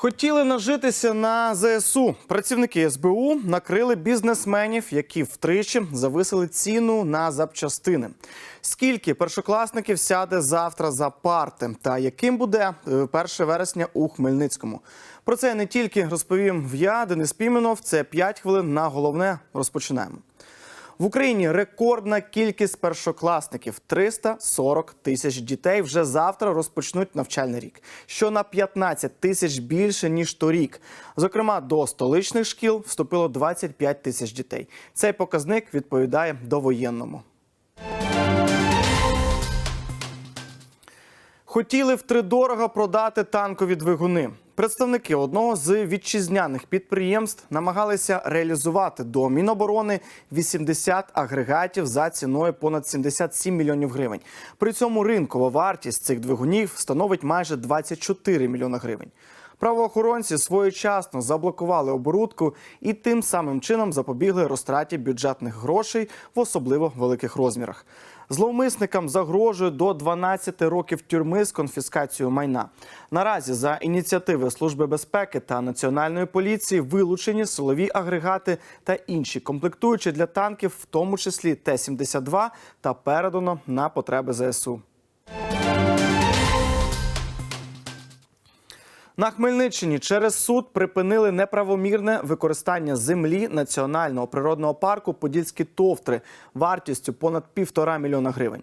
Хотіли нажитися на ЗСУ. Працівники СБУ накрили бізнесменів, які втричі зависили ціну на запчастини. Скільки першокласників сяде завтра за парти, та яким буде е, 1 вересня у Хмельницькому? Про це не тільки розповім я, Денис Піменов. Це 5 хвилин на головне. Розпочинаємо. В Україні рекордна кількість першокласників 340 тисяч дітей вже завтра розпочнуть навчальний рік, що на 15 тисяч більше ніж торік. Зокрема, до столичних шкіл вступило 25 тисяч дітей. Цей показник відповідає довоєнному. Хотіли втридорога продати танкові двигуни. Представники одного з вітчизняних підприємств намагалися реалізувати до Міноборони 80 агрегатів за ціною понад 77 мільйонів гривень. При цьому ринкова вартість цих двигунів становить майже 24 мільйони гривень. Правоохоронці своєчасно заблокували оборудку і тим самим чином запобігли розтраті бюджетних грошей в особливо великих розмірах. Зловмисникам загрожує до 12 років тюрми з конфіскацією майна. Наразі за ініціативи Служби безпеки та національної поліції вилучені силові агрегати та інші комплектуючі для танків, в тому числі Т-72, та передано на потреби ЗСУ. На Хмельниччині через суд припинили неправомірне використання землі національного природного парку Подільські товтри вартістю понад півтора мільйона гривень.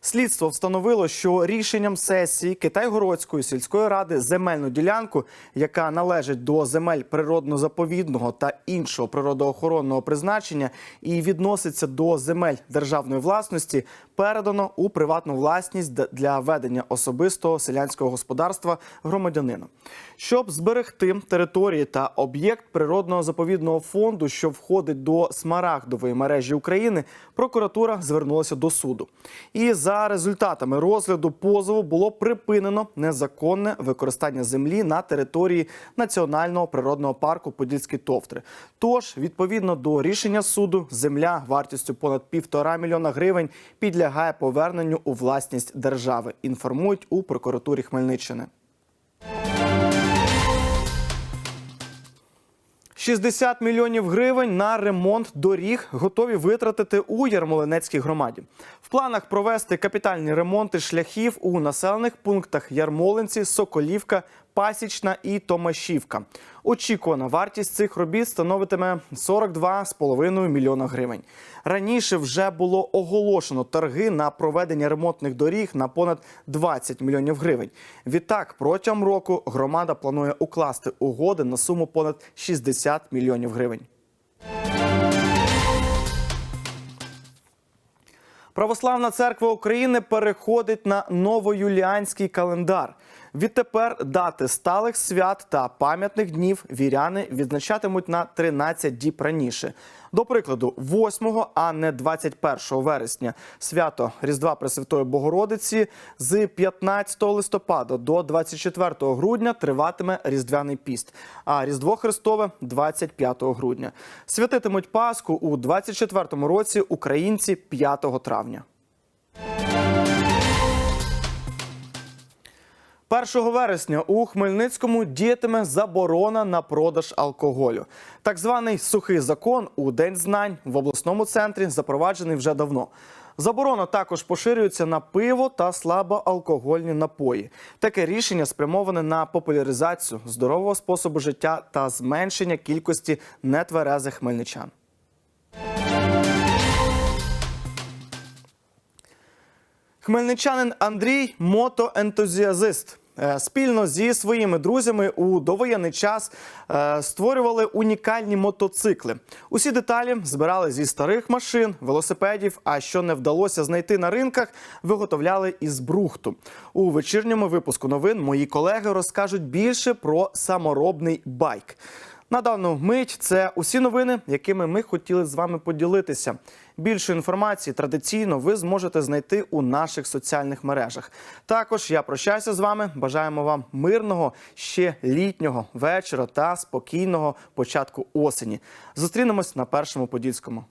Слідство встановило, що рішенням сесії Китайгородської сільської ради земельну ділянку, яка належить до земель природно-заповідного та іншого природоохоронного призначення і відноситься до земель державної власності, передано у приватну власність для ведення особистого селянського господарства громадянину. Щоб зберегти території та об'єкт природного заповідного фонду, що входить до смарагдової мережі України, прокуратура звернулася до суду. І за результатами розгляду позову було припинено незаконне використання землі на території національного природного парку Подільські товтри. Тож, відповідно до рішення суду, земля вартістю понад півтора мільйона гривень підлягає поверненню у власність держави. Інформують у прокуратурі Хмельниччини. 60 мільйонів гривень на ремонт доріг готові витратити у Ярмолинецькій громаді. В планах провести капітальні ремонти шляхів у населених пунктах Ярмолинці, Соколівка, Пасічна і Томашівка. Очікувана вартість цих робіт становитиме 42,5 мільйона гривень. Раніше вже було оголошено торги на проведення ремонтних доріг на понад 20 мільйонів гривень. Відтак, протягом року громада планує укласти угоди на суму понад 60 мільйонів гривень. Православна церква України переходить на новоюліанський календар. Відтепер дати сталих свят та пам'ятних днів віряни відзначатимуть на 13 діб раніше. До прикладу, 8, а не 21 вересня, свято Різдва Пресвятої Богородиці з 15 листопада до 24 грудня триватиме Різдвяний піст, а Різдво Христове 25 грудня. Святитимуть Пасху у 24 році українці 5 травня. 1 вересня у Хмельницькому діятиме заборона на продаж алкоголю. Так званий сухий закон у День знань в обласному центрі запроваджений вже давно. Заборона також поширюється на пиво та слабоалкогольні напої. Таке рішення спрямоване на популяризацію здорового способу життя та зменшення кількості нетверезих хмельничан. Хмельничанин Андрій мотоентузіазист. Е, Спільно зі своїми друзями у довоєнний час е, створювали унікальні мотоцикли. Усі деталі збирали зі старих машин, велосипедів. А що не вдалося знайти на ринках, виготовляли із брухту. У вечірньому випуску новин мої колеги розкажуть більше про саморобний байк. На дану мить це усі новини, якими ми хотіли з вами поділитися. Більше інформації традиційно ви зможете знайти у наших соціальних мережах. Також я прощаюся з вами. Бажаємо вам мирного ще літнього вечора та спокійного початку осені. Зустрінемось на першому подільському.